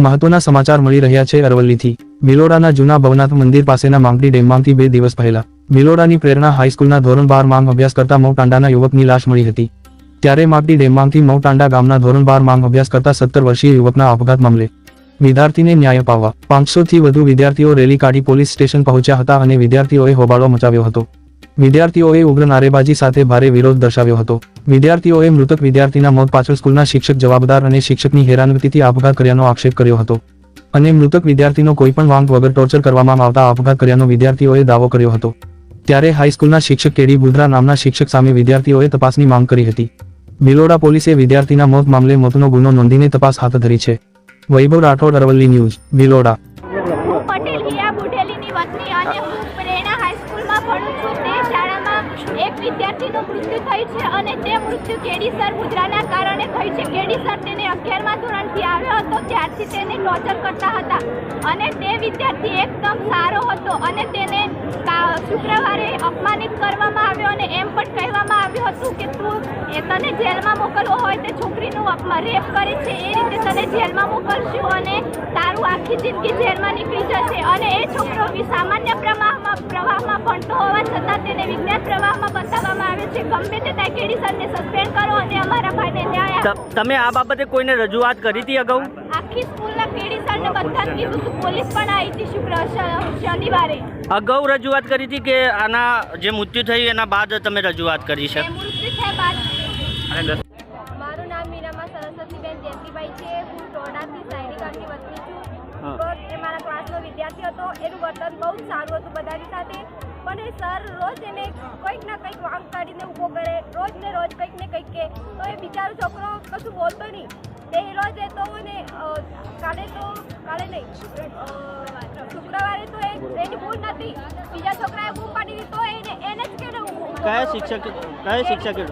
મહત્વના સમાચાર મળી રહ્યા છે અરવલ્લીથી. ભિલોડાના જૂના ભવનાથ મંદિર પાસેના માંગડી ડેમમાંથી બે દિવસ પહેલા. ભિલોડાની પ્રેરણા હાઈસ્કૂલના ધોરણ બાર માંગ અભ્યાસ કરતા મૌટાંડાના યુવકની લાશ મળી હતી. ત્યારે માંગડી ડેમમાંથી મૌટાંડા ગામના ધોરણ બાર માંગ અભ્યાસ કરતા સત્તર વર્ષીય યુવકના અપઘાત મામલે. વિદ્યાર્થીને ન્યાય અપાવવા પાંચસો થી વધુ વિદ્યાર્થીઓ રેલી કાઢી પોલીસ સ્ટેશન પહોંચ્યા હતા અને વિદ્યાર્થીઓએ હોબાળો મચાવ્યો હતો. વિદ્યાર્થીઓએ ઉગ્ર નારેબાજી સાથે ભારે વિરોધ દર્શાવ્યો હતો. વિદ્યાર્થીઓએ મૃતક વિદ્યાર્થીના મોત પાછળ સ્કૂલના શિક્ષક જવાબદાર અને શિક્ષકની હેરાનગતિથી આપઘાત કર્યાનો આક્ષેપ કર્યો હતો. અને મૃતક વિદ્યાર્થીનો કોઈપણ વાંક વગર ટોર્ચર કરવામાં આવતા આપઘાત કર્યાનો વિદ્યાર્થીઓએ દાવો કર્યો હતો. ત્યારે હાઈસ્કૂલના શિક્ષક કેડી બુદ્રા નામના શિક્ષક સામે વિદ્યાર્થીઓએ તપાસની માંગ કરી હતી. બિલોડા પોલીસે વિદ્યાર્થીના મોત મામલે મોતનો ગુનો નોંધીને તપાસ હાથ ધરી છે. વૈભવ રાઠોડ, અરવલ્લી ન્યૂઝ, બિલોડા. પટેલ હિયા બુઢેલીની વતની અને પ્રેરણા હાઈસ્કૂલમાં ભણું છું. એક વિદ્યાર્થીનું મૃત્યુ થયું છે અને તે મૃત્યુ કેડીસર મુદ્રાના કારણે થયું છે. કેડીસર તેને અગિયારમા ધોરણથી આવ્યો હતો, ત્યારથી તેને ટોર્ચર કરતા હતા અને તે વિદ્યાર્થી એકદમ સારો હતો અને તેને શુક્રવારે અપમાનિત કરવામાં આવ્યો અને એમ પણ કહેવામાં આવ્યું હતું કે, તું એ તને જેલમાં મોકલવો હોય તે છોકરીનું અપમાન રેપ કરે છે. એ રીતે તને જેલમાં મોકલશું અને તારું આખી જિંદગી જેલમાં નીકળી જશે. અને એ છોકરો સામાન્ય પ્રવાહમાં પ્રવાહમાં હોવા છતાં તેને વિજ્ઞાન પ્રવાહમાં બતાવવામાં આવે છે. ગમે તે તાકેડી સરને સસ્પેન્ડ કરો અને અમારા ભાઈને ન્યાય આપો. તમે આ બાબતે કોઈને રજૂઆત કરી હતી અગાઉ? આખી સ્કૂલના કેડી સરને બધાને કીધું હતું. પોલીસ પણ આવી હતી શુક્ર શનિવારે. અગાઉ રજૂઆત કરી હતી કે આના જે મૃત્યુ થયું એના બાદ તમે રજૂઆત કરી છે? મૃત્યુ થયા બાદ. મારું નામ મીરામા સરસ્વતીબેન જયંતિભાઈ છે. હું ટોડાથી સાયરી ગામની વતની છું. મારા ક્લાસનો વિદ્યાર્થી હતો. એનું વર્તન બહુ જ સારું પણ સર રોજ એને કંઈક ના કંઈક વાંક કાઢીને ઊભો કરે. રોજ ને રોજ કંઈક ને કંઈક કે. તો એ બિચારો છોકરો કશું બોલતો નહીં. તે રોજ એ તો એને અ, કાલે તો કાલે નહીં શુક્રવારે તો એની ભૂલ નથી. બીજા છોકરાએ બૂમ પાડી તો એને એને જ ઊભો કયા શિક્ષક કયા શિક્ષકે?